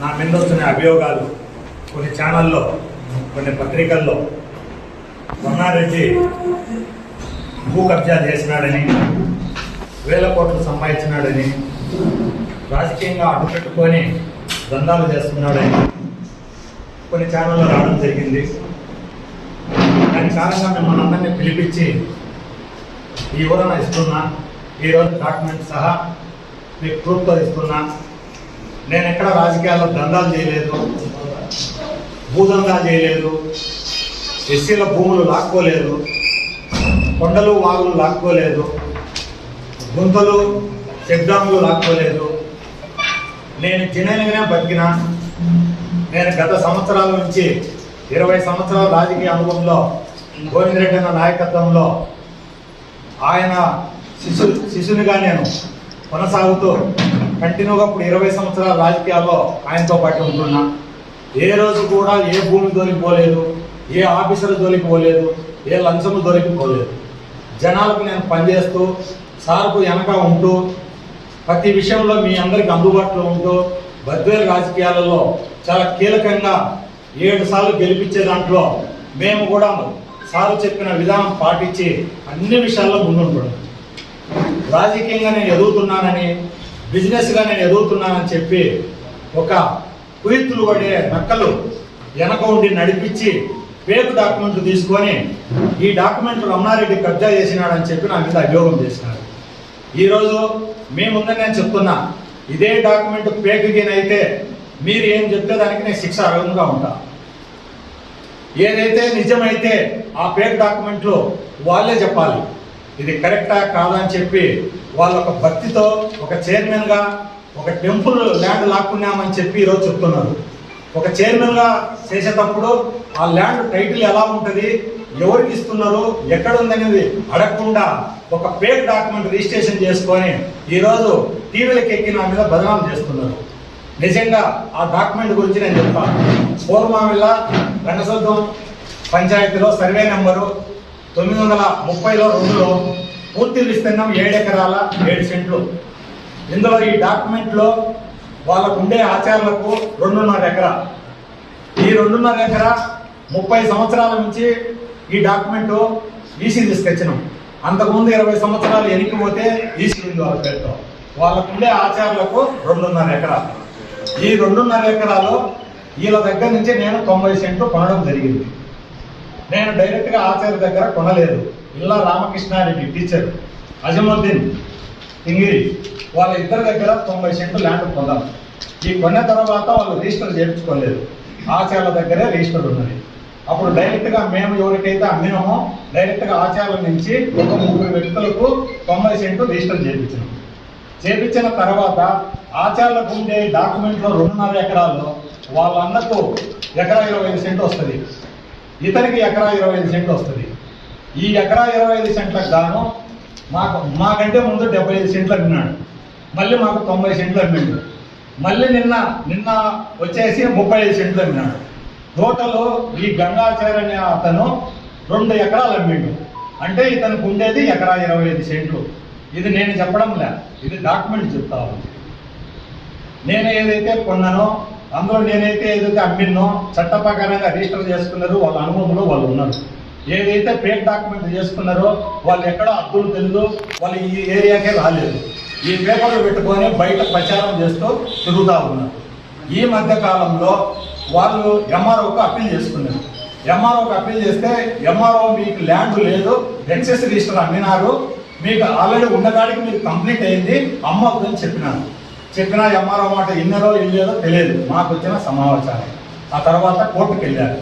నా మీద వస్తున్న అభియోగాలు కొన్ని ఛానల్లో కొన్ని పత్రికల్లో కొన్నారెడ్డి భూ కబ్జా చేసినాడని వేల కోట్లు సంపాదించినాడని రాజకీయంగా అడ్డుపెట్టుకొని దందాలు చేస్తున్నాడని కొన్ని ఛానల్లో రావడం జరిగింది. దాని కారణంగా మిమ్మల్ని అందరినీ పిలిపించి ఈ వివరణ ఇస్తున్నా ఈరోజు డాక్యుమెంట్ సహా మీకు ప్రూఫ్తో ఇస్తున్నా. నేను ఎక్కడ రాజకీయాల్లో దందాలు చేయలేదు భూదందాలు చేయలేదు ఎస్సీల భూములు లాక్కోలేదు కొండలు వాగులు లాక్కోలేదు గుంతలు శబ్దాములు లాక్కోలేదు. నేను జనైనగానే బతికిన నేను గత సంవత్సరాల నుంచి ఇరవై సంవత్సరాల రాజకీయ అనుభవంలో గోవిందరెడ్డి అన్న నాయకత్వంలో ఆయన శిశు శిశునిగా నేను కొనసాగుతూ కంటిన్యూగా ఇప్పుడు ఇరవై సంవత్సరాల రాజకీయాల్లో ఆయనతో పాటు ఉంటున్నా. ఏ రోజు కూడా ఏ భూమి దొరికిపోలేదు ఏ ఆఫీసర్ దొరికిపోలేదు ఏ లంచం దొరికిపోలేదు జనాలకు నేను పనిచేస్తూ సార్కు వెనక ఉంటూ ప్రతి విషయంలో మీ అందరికి అందుబాటులో ఉంటూ బద్వేలు రాజకీయాలలో చాలా కీలకంగా ఏడు సార్లు గెలిపించే దాంట్లో మేము కూడా సారు చెప్పిన విధానం పాటించి అన్ని విషయాల్లో ముందుంటున్నాం. రాజకీయంగా నేను ఎదుగుతున్నానని బిజినెస్గా నేను ఎదుగుతున్నానని చెప్పి ఒక కుయిత్తులు పడే నక్కలు వెనక ఉండి నడిపించి ఫేక్ డాక్యుమెంట్లు తీసుకొని ఈ డాక్యుమెంట్ రమణారెడ్డి కబ్జా చేసినాడని చెప్పి నా మీద అభియోగం చేసినాడు ఈరోజు మీ ముందే నేను చెప్తున్నా ఇదే డాక్యుమెంట్ ఫేక్ అయితే మీరు ఏం చెప్తే దానికి నేను శిక్ష అర్హంగా ఉంటా. ఏదైతే నిజమైతే ఆ ఫేక్ డాక్యుమెంట్లు వాళ్ళే చెప్పాలి. ఇది కరెక్టా కాదా అని చెప్పి వాళ్ళ ఒక భక్తితో ఒక చైర్మన్గా ఒక టెంపుల్ ల్యాండ్ లాక్కున్నామని చెప్పి ఈరోజు చెప్తున్నారు. ఒక చైర్మన్గా చేసేటప్పుడు ఆ ల్యాండ్ టైటిల్ ఎలా ఉంటుంది ఎవరికి ఇస్తున్నారు ఎక్కడ ఉందనేది అడగకుండా ఒక ఫేక్ డాక్యుమెంట్ రిజిస్ట్రేషన్ చేసుకొని ఈరోజు టీవీలకు ఎక్కి నా మీద బదనాం చేస్తున్నారు. నిజంగా ఆ డాక్యుమెంట్ గురించి నేను చెప్తాను పూర్వమామిల్ల రంగశుద్ధం పంచాయతీలో సర్వే నెంబరు తొమ్మిది వందల ముప్పైలో రెండులో పూర్తి విస్తీర్ణం ఏడు ఎకరాల ఏడు సెంట్లు. ఇందులో ఈ డాక్యుమెంట్లో వాళ్ళకు ఉండే ఆచారాలకు రెండున్నర ఎకరా. ఈ రెండున్నర ఎకరా ముప్పై సంవత్సరాల నుంచి ఈ డాక్యుమెంట్ ఈసీ తీసుకొచ్చినాం. అంతకుముందు ఇరవై సంవత్సరాలు ఎనికిపోతే ఈసీ ఉంది వాళ్ళ పేరుతో. వాళ్ళకు ఉండే ఆచారాలకు రెండున్నర ఎకరా. ఈ రెండున్నర ఎకరాలు వీళ్ళ దగ్గర నుంచి నేను తొంభై సెంట్లు కొనడం జరిగింది. నేను డైరెక్ట్గా ఆచార్య దగ్గర కొనలేదు. ఇల్లా రామకృష్ణారెడ్డి టీచర్ అజముద్దీన్ ఇంగిరి వాళ్ళ ఇద్దరి దగ్గర తొంభై సెంట్లు ల్యాండ్ పొందాం. ఈ కొన్న తర్వాత వాళ్ళు రిజిస్టర్ చేయించుకోలేదు. ఆచార్య దగ్గరే రిజిస్టర్ ఉన్నది. అప్పుడు డైరెక్ట్గా మేము ఎవరికైతే అమ్మినామో డైరెక్ట్గా ఆచార్య నుంచి ఒక ముగ్గురు వ్యక్తులకు తొంభై సెంట్లు రిజిస్టర్ చేయించినాం. చేపించిన తర్వాత ఆచార్యులకు ఉండే డాక్యుమెంట్లో రెండున్నర ఎకరాలు వాళ్ళ అన్నకు ఎకరా ఇరవై ఐదు సెంట్లు వస్తుంది. ఇతనికి ఎకరా ఇరవై ఐదు సెంట్లు వస్తుంది. ఈ ఎకరా ఇరవై ఐదు సెంట్లకు గాను మాకు మాకంటే ముందు డెబ్బై ఐదు సెంట్లు అమ్మినాడు. మళ్ళీ మాకు తొంభై సెంట్లు అమ్మిండు. మళ్ళీ నిన్న నిన్న వచ్చేసి ముప్పై ఐదు సెంట్లు అమ్మినాడు. టోటల్ ఈ గంగాచార్య అనే అతను రెండు ఎకరాలు అమ్మిండు. అంటే ఇతనికి ఉండేది ఎకరా ఇరవై ఐదు సెంట్లు. ఇది నేను చెప్పడం లే ఇది డాక్యుమెంట్ చెప్తా నేను ఏదైతే కొన్నానో అందులో నేనైతే ఏదైతే అమ్మినో చట్ట ప్రకారంగా రిజిస్టర్ చేసుకున్నారు వాళ్ళ అనుభవంలో వాళ్ళు ఉన్నారు. ఏదైతే ఫేక్ డాక్యుమెంట్ చేసుకున్నారో వాళ్ళు ఎక్కడ అర్థులు తెలియదు వాళ్ళు ఈ ఏరియాకే రాలేదు. ఈ పేపర్లు పెట్టుకొని బయట ప్రచారం చేస్తూ తిరుగుతూ ఉన్నారు. ఈ మధ్య కాలంలో వాళ్ళు ఎంఆర్ఓకు అప్పీల్ చేసుకున్నారు. ఎంఆర్ఓకి అప్పీల్ చేస్తే ఎంఆర్ఓ మీకు ల్యాండ్ లేదు ఎక్సెస్ రిజిస్టర్ అమ్మినారు మీకు ఆల్రెడీ ఉన్నదానికి మీకు కంప్లీట్ అయింది అమ్మవుతుందని చెప్పినారు. చెప్పినా ఎంఆర్ఓ మాట ఇన్నరో ఇల్లేదో తెలియదు మాకు వచ్చిన సమాచారం. ఆ తర్వాత కోర్టుకు వెళ్ళారు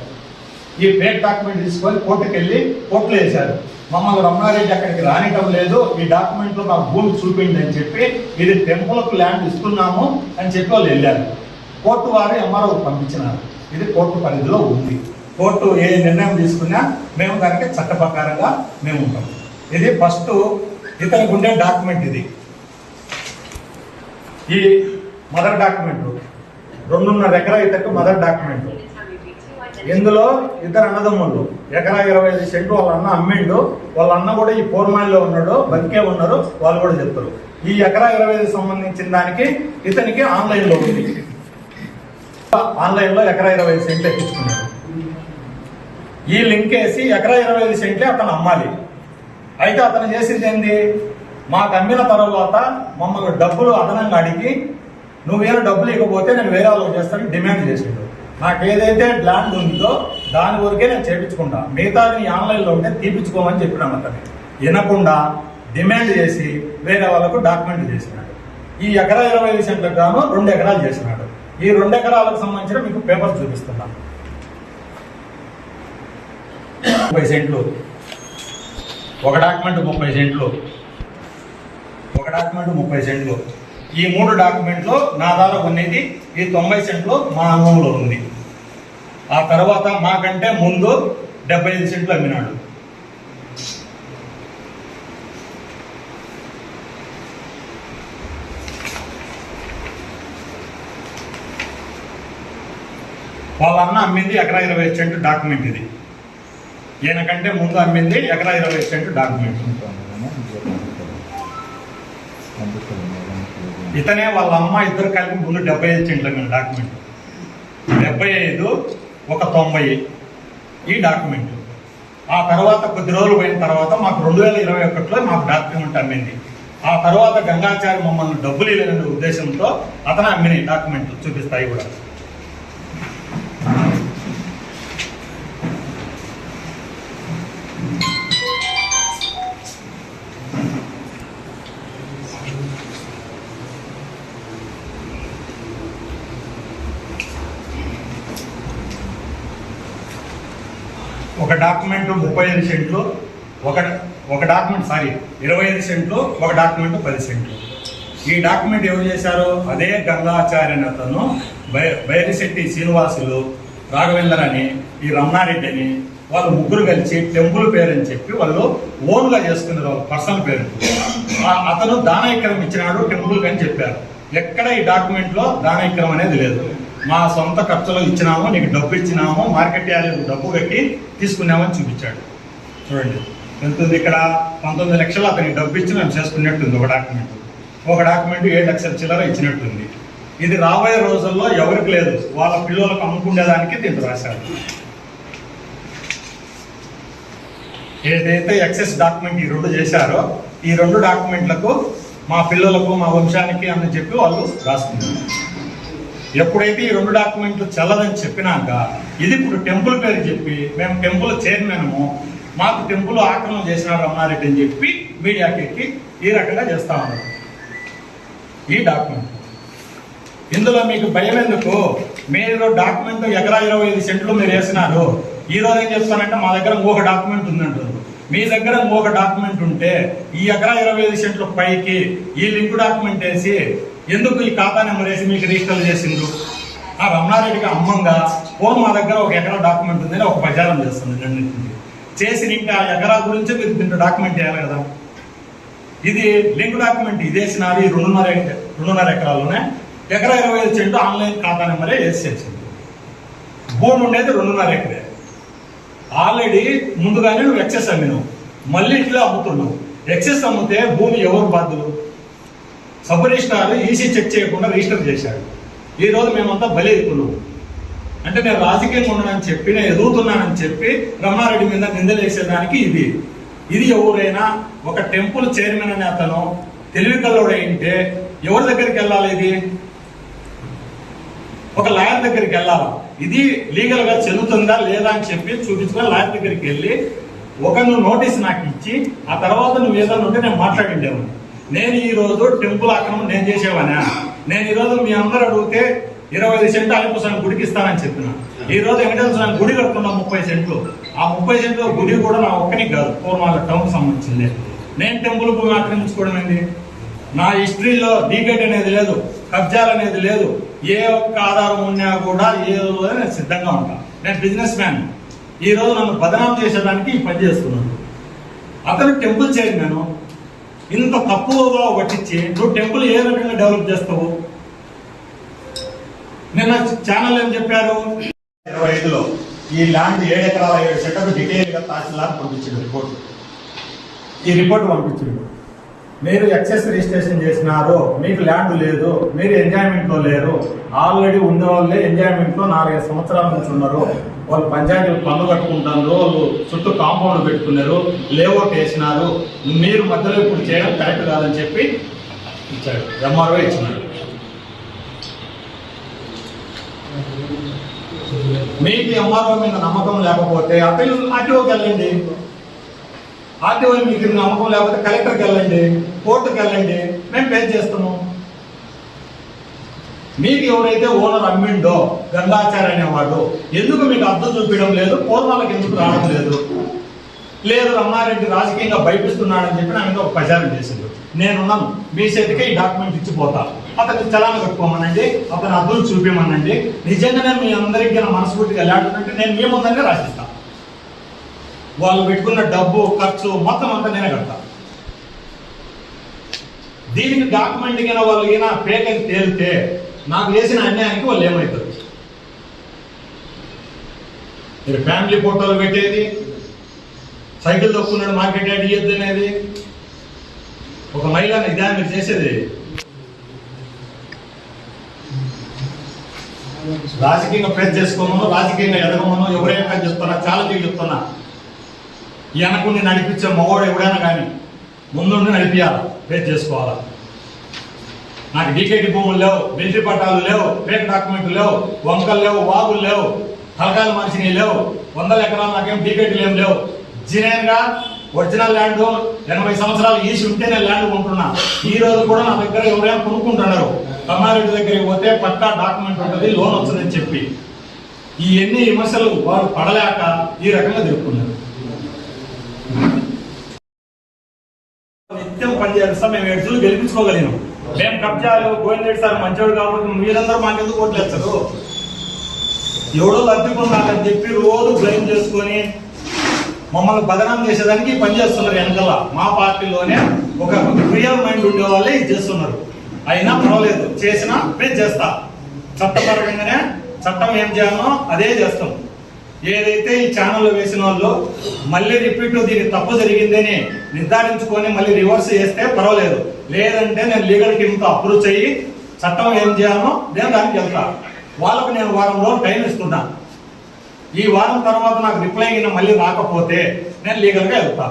ఈ ఫేక్ డాక్యుమెంట్ తీసుకొని కోర్టుకు వెళ్ళి కోర్టులో వేశారు. మమ్మల్ని రమణారెడ్డి అక్కడికి రానిటం లేదు. ఈ డాక్యుమెంట్లో మాకు భూమి చూపిండి అని చెప్పి ఇది టెంపుల్కు ల్యాండ్ ఇస్తున్నాము అని చెప్పి వాళ్ళు వెళ్ళారు. కోర్టు వారు ఎంఆర్ఓ పంపించినారు. ఇది కోర్టు పరిధిలో ఉంది. కోర్టు ఏ నిర్ణయం తీసుకున్నా మేము దానికి చట్ట ప్రకారంగా మేము ఉంటాం. ఇది ఫస్ట్ ఇతనికి ఉండే డాక్యుమెంట్ ఇది. ఈ మదర్ డాక్యుమెంట్ రెండున్నర ఎకరా ఇతనికి మదర్ డాక్యుమెంట్. ఇందులో ఇద్దరు అన్నదమ్ముళ్ళు. ఎకరా ఇరవై ఐదు సెంట్లు వాళ్ళ అన్న అమ్మిండు. వాళ్ళ అన్న కూడా ఈ పూర్మాయిలో ఉన్నాడు. బతికే ఉన్నారు. వాళ్ళు కూడా చెప్తారు. ఈ ఎకరా ఇరవై ఐదు సంబంధించిన దానికి ఇతనికి ఆన్లైన్లో ఉంది. ఆన్లైన్లో ఎకరా ఇరవై ఐదు సెంట్లు ఎక్కించుకున్నాడు. ఈ లింక్ వేసి ఎకరా ఇరవై ఐదు సెంట్లే అతను అమ్మాలి. అయితే అతను చేసింది ఏంది? మాకు అమ్మిన తర్వాత మమ్మల్ని డబ్బులు అదనంగా అడిగి నువ్వేమో డబ్బులు ఇవ్వకపోతే నేను వేరే వాళ్ళకి చేస్తాను డిమాండ్ చేసిండు. నాకు ఏదైతే ల్యాండ్ ఉందో దాని వరకే నేను చేపించుకుంటాను మిగతాది ఆన్లైన్లో ఉంటే తీపించుకోమని చెప్పినాను అతను వినకుండా డిమాండ్ చేసి వేరే వాళ్ళకు డాక్యుమెంట్ చేసినాడు. ఈ ఎకరా ఇరవై ఐదు సెంట్లకు గాను రెండు ఎకరాలు చేసినాడు. ఈ రెండు ఎకరాలకు సంబంధించిన మీకు పేపర్ చూపిస్తున్నాను ముప్పై సెంట్లు. ఒక డాక్యుమెంట్ ముప్పై సెంట్లు. ఒక డాక్యుమెంట్ ముప్పై సెంట్లు. ఈ మూడు డాక్యుమెంట్లు నా ద్వారా ఉన్నది ఈ తొంభై సెంట్లు మా అనుభవంలో ఉంది. ఆ తర్వాత మాకంటే ముందు డెబ్బై ఐదు సెంట్లు అమ్మినాడు. వాళ్ళ అన్న అమ్మింది ఎకరా ఇరవై సెంటు డాక్యుమెంట్ ఇది. ఈయన కంటే ముందు అమ్మింది ఎకరా ఇరవై సెంటు డాక్యుమెంట్ ఇతనే వాళ్ళ అమ్మ ఇద్దరు కలిపి ముందు డెబ్బై ఐదు సెంట్లు అమ్మిన డాక్యుమెంట్ డెబ్బై ఐదు ఒక తొంభై ఈ డాక్యుమెంట్ ఆ తర్వాత కొద్ది రోజులు పోయిన తర్వాత మాకు రెండు వేల ఇరవై ఒకటిలో మాకు డాక్యుమెంట్ అమ్మింది. ఆ తర్వాత గంగాచారి మమ్మల్ని డబ్బులు ఇవ్వలేని ఉద్దేశంతో అతను అమ్మిన డాక్యుమెంట్ చూపిస్తాయి కూడా. ఒక డాక్యుమెంట్ ముప్పై ఐదు సెంట్లు ఒక ఒక డాక్యుమెంట్ సారీ ఇరవై ఐదు సెంట్లు ఒక డాక్యుమెంట్ పది సెంట్లు. ఈ డాక్యుమెంట్ ఎవరు చేశారు అదే గంగాచార్య అతను బై బైరిశెట్టి శ్రీనివాసులు రాఘవేందర్ అని ఈ రమణారెడ్డి అని వాళ్ళు ముగ్గురు కలిసి టెంపుల్ పేరు అని చెప్పి వాళ్ళు ఓన్గా చేసుకున్నారు వాళ్ళ పర్సనల్ పేరు. అతను దానైక్యం ఇచ్చినాడు టెంపుల్ అని చెప్పారు. ఎక్కడ ఈ డాక్యుమెంట్లో దానైక్యం అనేది లేదు. మా సొంత ఖర్చులో ఇచ్చినాము నీకు డబ్బు ఇచ్చినాము మార్కెట్ యార్డ్ డబ్బు కట్టి తీసుకున్నామని చూపించాడు. చూడండి. ఎంత ఉంది ఇక్కడ పంతొమ్మిది లక్షలు అతనికి డబ్బు ఇచ్చి మేము చేసుకున్నట్టుంది ఒక డాక్యుమెంట్. ఒక డాక్యుమెంట్ ఏడు లక్షల చిల్లర ఇచ్చినట్టుంది. ఇది రాబోయే రోజుల్లో ఎవరికి లేదు. వాళ్ళ పిల్లలకు అమ్ముకునేదానికి దీన్ని రాశారు. ఏదైతే ఎక్సెస్ డాక్యుమెంట్ ఈ రెండు చేశారో ఈ రెండు డాక్యుమెంట్లకు మా పిల్లలకు మా వంశానికి అని చెప్పి వాళ్ళు రాసుకున్నారు. ఎప్పుడైతే ఈ రెండు డాక్యుమెంట్లు చల్లదని చెప్పినాక ఇది ఇప్పుడు టెంపుల్ పేరు చెప్పి మేము టెంపుల్ చైర్మన్ము మాకు టెంపుల్ ఆక్రమణ చేసినాడు రమణారెడ్డి అని చెప్పి మీడియాకి ఎక్కి ఈ రకంగా చేస్తా ఉన్నారు. ఈ డాక్యుమెంట్. ఇందులో మీకు భయం ఎందుకు? మీరు డాక్యుమెంట్ ఎకరా ఇరవై ఐదు సెంట్లు మీరు వేసినారు. ఈ రోజు ఏం చెప్తానంటే మా దగ్గర ఇంకొక డాక్యుమెంట్ ఉందంటారు. మీ దగ్గర ఇంకొక డాక్యుమెంట్ ఉంటే ఈ ఎకరా ఇరవై ఐదు సెంట్ల పైకి ఈ లింక్ డాక్యుమెంట్ వేసి ఎందుకు ఈ ఖాతా నెంబర్ వేసి మీకు రిజిస్టర్ చేసిండ్రు? ఆ రమణారెడ్డికి అమ్మంగా ఫోన్ మా దగ్గర ఒక ఎకరా డాక్యుమెంట్ ఉందని ఒక ప్రచారం చేస్తుంది రెండింటికి చేసిన ఇంకా ఆ ఎకరా గురించి మీరు దీంట్లో డాక్యుమెంట్ చేయాలి కదా. ఇది లింక్ డాక్యుమెంట్ ఇదేసినారు ఈ రెండున్నర రెండున్నర ఎకరాల్లోనే ఎకరా ఇరవై ఐదు సెంటు ఆన్లైన్ ఖాతా నెంబరే వేసేసింది భూమి ఉండేది రెండున్నర ఎకరే. ఆల్రెడీ ముందుగానే నువ్వు ఎక్సెస్ అమ్మినావు. మళ్ళీ ఇట్లా అమ్ముతున్నావు. ఎక్సెస్ అమ్మితే భూమి ఎవరు బాధ్యులు? సబ్ రిజిస్ట్రార్ ఈసీ చెక్ చేయకుండా రిజిస్టర్ చేశాడు ఈ రోజు మేమంతా బలి అవుతున్నాం అంటే నేను రాజకీయంగా ఉన్నానని చెప్పి నేను ఎదుగుతున్నానని చెప్పి రమణారెడ్డి మీద నిందలేసేదానికి ఇది. ఇది ఎవరైనా ఒక టెంపుల్ చైర్మన్ అనే అతను తెలివి కల్లోడైంటే ఎవరి దగ్గరికి వెళ్ళాలి ఇది? ఒక లాయర్ దగ్గరికి వెళ్ళాలి? ఇది లీగల్గా చెల్లుతుందా లేదా అని చెప్పి చూపించుకుని లాయర్ దగ్గరికి వెళ్ళి ఒక నువ్వు నోటీస్ నాకు ఇచ్చి ఆ తర్వాత నువ్వు ఏదైనా ఉంటే నేను మాట్లాడిండేవాడిని. నేను ఈరోజు టెంపుల్ ఆక్రమణ నేను చేసేవానా? నేను ఈరోజు మీ అందరు అడిగితే ఇరవై ఐదు సెంట్లు అయ్యప్ప స్వామి గుడికి ఇస్తానని చెప్పిన. ఈ రోజు వెంకటేశ్వర స్వామి గుడి కట్టుకున్నా ముప్పై సెంట్లు. ఆ ముప్పై సెంట్లు గుడి కూడా నా ఒక్కని కాదు పూర్వాల టౌన్ సంబంధించింది. నేను టెంపుల్ భూమి ఆక్రమించుకోవడం ఏంది? నా హిస్టరీలో డీకేట్ అనేది లేదు కబ్జాలు అనేది లేదు. ఏ ఒక్క ఆధారం ఉన్నా కూడా ఏ రోజు నేను సిద్ధంగా ఉంటా. నేను బిజినెస్ మ్యాన్ ఈ రోజు నన్ను బదనాం చేసేదానికి పని చేస్తున్నాను. అతను టెంపుల్ చైర్మన్. ఇంత తక్కువగా పట్టించి నువ్వు టెంపుల్ ఏ రకంగా డెవలప్ చేస్తావు? నిన్న ఛానల్ ఏం చెప్పారు? ఇరవై ఐదులో ఈ ల్యాండ్ ఏడు ఎకరాల ఏడు సెంటర్ డీటెయిల్గా తహసీల్దార్ పంపించాడు రిపోర్ట్. ఈ రిపోర్ట్ పంపించాడు. మీరు ఎక్సెస్ రిజిస్ట్రేషన్ చేసినారు మీకు ల్యాండ్ లేదు మీరు ఎంజాయ్మెంట్లో లేరు ఆల్రెడీ ఉండే వాళ్ళే ఎంజాయ్మెంట్లో నాలుగైదు సంవత్సరాల నుంచి ఉన్నారు వాళ్ళు పంచాయతీలు పన్ను కట్టుకుంటారు వాళ్ళు చుట్టూ కాంపౌండ్ పెట్టుకున్నారు లేఅవుట్ వేసినారు. మీరు మధ్యలో ఇప్పుడు చేయడం కరెక్ట్ కాదని చెప్పి ఇచ్చాడు ఎంఆర్ఓ ఇచ్చినాడు మీకు ఎంఆర్ఓ మీద నమ్మకం లేకపోతే అప్పీల్ ఆర్టీఓకి వెళ్ళండి. ఆర్టీఓ మీకు నమ్మకం లేకపోతే కలెక్టర్కి వెళ్ళండి కోర్టుకి వెళ్ళండి. మేము పే చేస్తున్నాం. మీకు ఎవరైతే ఓనర్ అమ్మిండో గంగాచారి అనేవాడు ఎందుకు మీకు అర్థం చూపించడం లేదు? పూర్వాలకు ఎందుకు రావడం లేదు? లేదు రమణారెడ్డి రాజకీయంగా భయపిస్తున్నాడని చెప్పి నా మీద ఒక ప్రచారం చేసిండు. నేనున్నాను. మీ చేతికే ఈ డాక్యుమెంట్ ఇచ్చిపోతా అతను చలాన కట్టుకోమనండి. అతను అర్థం చూపించమనండి నిజంగానే మీ అందరికీ నా మనస్ఫూర్తిగా లేకుంటే నేను మీ ముందరనే రాసిస్తా. వాళ్ళు పెట్టుకున్న డబ్బు ఖర్చు మొత్తం అంతా నేనే కడతా. దీనికి డాక్యుమెంట్ అయినా వాళ్ళు అయినా పేకని తేలితే నాకు చేసిన అన్యాయానికి వాళ్ళు ఏమవుతారు మీరు ఫ్యామిలీ ఫోటోలు పెట్టేది సైకిల్ తొక్కున్నాడు మార్కెట్ యాడ్ ఇయ్యద్దు అనేది. ఒక మహిళని ఇదే మీరు చేసేది. రాజకీయంగా ప్రెస్ చేసుకోమను రాజకీయంగా ఎదగమను ఎవరైనా చెప్తున్నా చాలా మందికి చెప్తున్నా. వెనకుండి నడిపించే మగవాడు ఎవడైనా కానీ ముందుండి నడిపించాలి ప్రెస్ చేసుకోవాలా? నాకు డీకేటి భూములు లేవు? మిలిటరీ పట్టాలు లేవు? ఫేక్ డాక్యుమెంట్లు లేవు? వంకలు లేవు? వాగులు లేవు? తలకాయలు మనిషిని లేవు? వందల ఎకరాలు నాకేం డీకేటీలు ఏం లేవు? జినేన్గా ఒరిజినల్ ల్యాండ్ ఎనభై సంవత్సరాలు ఈసి ఉంటేనే ల్యాండ్ కొంటున్నా. ఈ రోజు కూడా నా దగ్గర ఎవరైనా కొనుక్కుంటున్నారు. కమ్మారెడ్డి దగ్గరికి పోతే పక్కా డాక్యుమెంట్ ఉంటుంది లోన్ వస్తుందని చెప్పి. ఈ ఎన్ని విమర్శలు వారు పడలేక ఈ రకంగా తిరుగుతున్నారు. నిత్యం పనిచేస్తాం మేము ఎడుచులు గెలిపించుకోగలిగినాం. మేము కబ్జాలు గోవిందరెడ్డి సార్ మంచోడు కాబట్టి మీరందరూ మాకెందుకు ఓట్లేస్తారు? ఎవడో లబ్ధిపొందాలని చెప్పి రోజు బ్లైమ్ చేసుకొని మమ్మల్ని బదనాం చేసేదానికి పనిచేస్తున్నారు పని చేస్తున్నారు వెనకాల. మా పార్టీలోనే ఒక రియల్ మైండ్ ఉండే వాళ్ళే ఇది చేస్తున్నారు. అయినా పర్వాలేదు చేసినా మేము చేస్తా. చట్టపరంగానే చట్టం ఏం చేయాలనో అదే చేస్తాం. ఏదైతే ఈ ఛానల్లో వేసిన వాళ్ళు మళ్ళీ రిపీట్ దీనికి తప్పు జరిగిందని నిర్ధారించుకొని మళ్ళీ రివర్స్ చేస్తే పర్వాలేదు. లేదంటే నేను లీగల్ టీమ్తో అప్రూవ్ చెయ్యి చట్టం ఏం చేయాలో నేను దానికి వెళ్తా. వాళ్ళకు నేను వారం రోజులు టైం ఇస్తున్నా. ఈ వారం తర్వాత నాకు రిప్లై అయిన మళ్ళీ రాకపోతే నేను లీగల్గా వెళ్తా.